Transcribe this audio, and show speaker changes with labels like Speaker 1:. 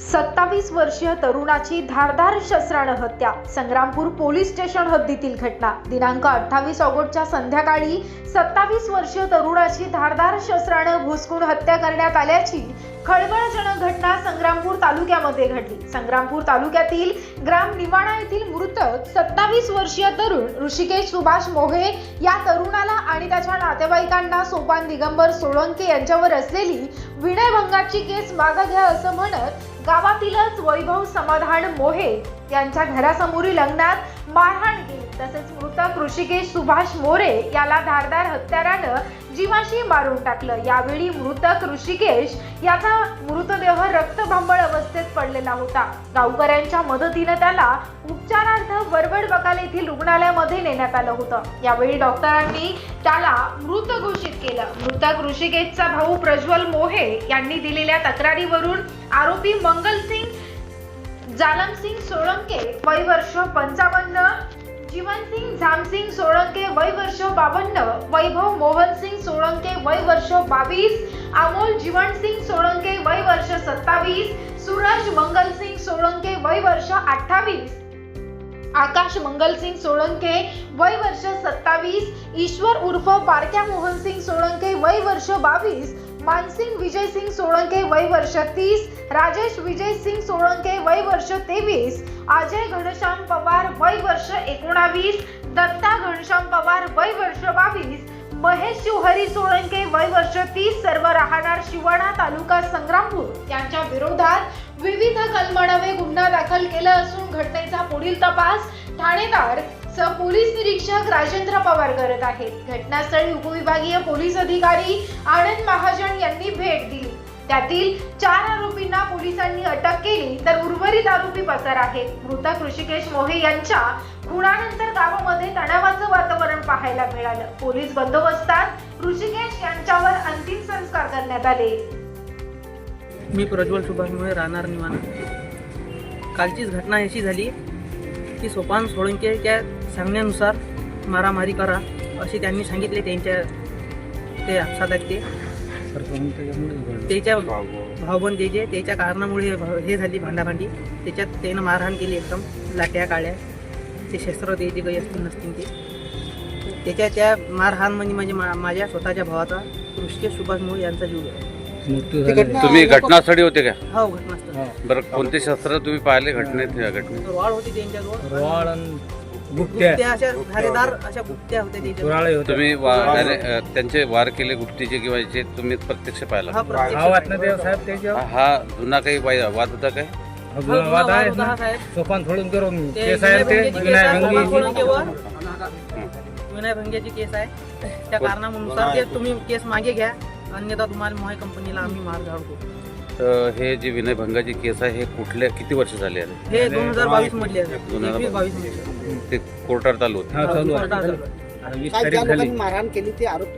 Speaker 1: सत्तावीस वर्षीय तरुणाची धारधार शस्त्रानं हत्या. संग्रामपूर पोलीस स्टेशन हद्दीतील घटना. दिनांक अठ्ठावीस ऑगस्टच्या संध्याकाळी सत्तावीस वर्षीय तरुणाची धारधार शस्त्रानं घुसकून हत्या करण्यात आल्याची खळबळजनक घटना संग्रामपूर तालुक्यामध्ये घडली. संग्रामपूर तालुक्यातील ग्राम निवाणा येथील मृतक सत्तावीस वर्षीय तरुण ऋषिकेश सुभाष मोहे या तरुणाला आणि त्याच्या नातेवाईकांना सोपान दिगंबर सोळंके यांच्यावर असलेली विनयभंगाची केस मागं घ्या असं म्हणत गावातीलच वैभव समाधान मोहे यांच्या घरासमोरील लग्नात मारहाण केली तसेच मृतक कृषिकेश सुभाष मोरे याला धारदार हत्यारानं जीवाशी मारून टाकलं. यावेळी मृतक कृषिकेश याचा मृतदेह रक्तभांबळ अवस्थेत पडलेला होता. गावकऱ्यांच्या मदतीनं त्याला उपचारार्थ वरवड बकाल येथील रुग्णालयामध्ये नेण्यात आलं होतं. यावेळी डॉक्टरांनी त्याला मृत घोषित केलं. मृतक कृषिकेशचा भाऊ प्रज्वल मोहे यांनी दिलेल्या तक्रारीवरून आरोपी मंगलसिंग जालमसिंग सोळंके वय वर्ष पंचावन्न. जीवनसिंग झामसिंग सोळंके वय वर्ष बावन्न. वैभव मोहनसिंग सोळंके वय वर्ष बावीस. अमोल जीवनसिंग सोळंके वय वर्ष सत्तावीस. सूरज मंगलसिंग सोळंके वय वर्ष अठ्ठावीस. आकाश मंगलसिंग सोळंके वय वर्ष सत्तावीस. ईश्वर उर्फ पारक्या मोहनसिंग सोळंके वय वर्ष बावीस. मानसिंग विजयसिंग सोळंके वय वर्ष तीस राजेश विजयसिंग सोळंके वय वर्ष तेवीस अजय घनश्याम पवार वय वर्ष एकोणावीस दत्ता घनश्याम पवार वय वर्ष बावीस महेश शिवहरी सोळंके वय वर्ष तीस सर्व राहणार शिवाणा तालुका संग्रामपूर. यांच्या विरोधात विविध कलमाडावे गुन्हा दाखल केला असून घटनेचा पुढील तपास ठाणेदार सह पोलीस निरीक्षक राजेंद्र पवार करत आहेत. घटनास्थळी उपविभागीय पोलीस अधिकारी आनंद महाजन यांनी भेट दिली. त्यातील चार आरोपींना पोलिसांनी अटक केली तर उर्वरित आरोपी पसार आहेत. मृतक ऋषिकेश मोहे यांच्या खुणानंतर गावामध्ये तणावाचं वातावरण पाहायला मिळालं. पोलीस बंदोबस्तात ऋषिकेश यांच्यावर अंतिम संस्कार करण्यात आले.
Speaker 2: मी प्रज्वल सुभाषमुळे राहणार निवाना कालचीच घटना अशी झाली की सोपान सोळंकेच्या सांगण्यानुसार मारामारी करा असे त्यांनी सांगितले त्यांच्या ते आपसात ते. त्याच्या भावबंद त्याचे त्याच्या कारणामुळे हे भ- हे झाली भांडाभांडी. त्याच्यात त्यानं मारहाण केली एकदम लाट्या काळ्या. ते शस्त्र द्यायचे काही असतील नसतील ते. त्याच्या त्या मारहाण म्हणजे म्हणजे मा- माझ्या स्वतःच्या भावाचा ऋषिकेश सुभाष मोळे यांचा जीव
Speaker 3: तुम्ही घटनास्थळी होते का?
Speaker 2: हो घटनास्थळ.
Speaker 3: बरं कोणते शस्त्र तुम्ही पाहिले घटनेत या घटनेत?
Speaker 2: वाळ होती त्यांच्याजवळ
Speaker 4: रवाळ आणि गुप्त्या.
Speaker 2: गुप्त्या अशा धारेदार अशा गुप्त्या होत्या त्याच्याजवळ.
Speaker 4: कुराळे होते
Speaker 3: तुम्ही वा- त्याने, अ, त्यांचे वार केले गुप्तीचे किंवा याचे तुम्ही प्रत्यक्ष पाहिला?
Speaker 2: हा प्रत्यक्ष
Speaker 4: भावात ना देव साहेब त्याच्यावर.
Speaker 3: हा हा जुना काही वाय- वाद होता काय?
Speaker 2: हा,
Speaker 4: जुना वाद आहे
Speaker 2: होता हा
Speaker 4: ना
Speaker 2: साहेब.
Speaker 4: सोपान थोडून करून
Speaker 2: ते
Speaker 4: केस आहे ते?
Speaker 2: विनय
Speaker 4: विनाय
Speaker 2: भंगेची केस आहे,
Speaker 4: भंगी.
Speaker 2: सोपान विनय भंगेची केस आहे. त्या कारणानुसार ते तुम्ही केस मागे घ्या. अन्यथा तुम्हाला मोहाय कंपनीला आम्ही मार धाडतो
Speaker 3: तर हे जी विनयभंगाची केस आहे हे कुठल्या किती वर्ष झाले आहे
Speaker 2: हे दोन हजार बावीस मधले आहे.
Speaker 3: दोन हजार
Speaker 2: एकवीस बावीसमध्ये
Speaker 3: ते कोर्टात चालू होते
Speaker 4: हा चालू आहे
Speaker 2: आलं.
Speaker 4: वीस तारीख झाली
Speaker 5: मारहाण केली ते आरोप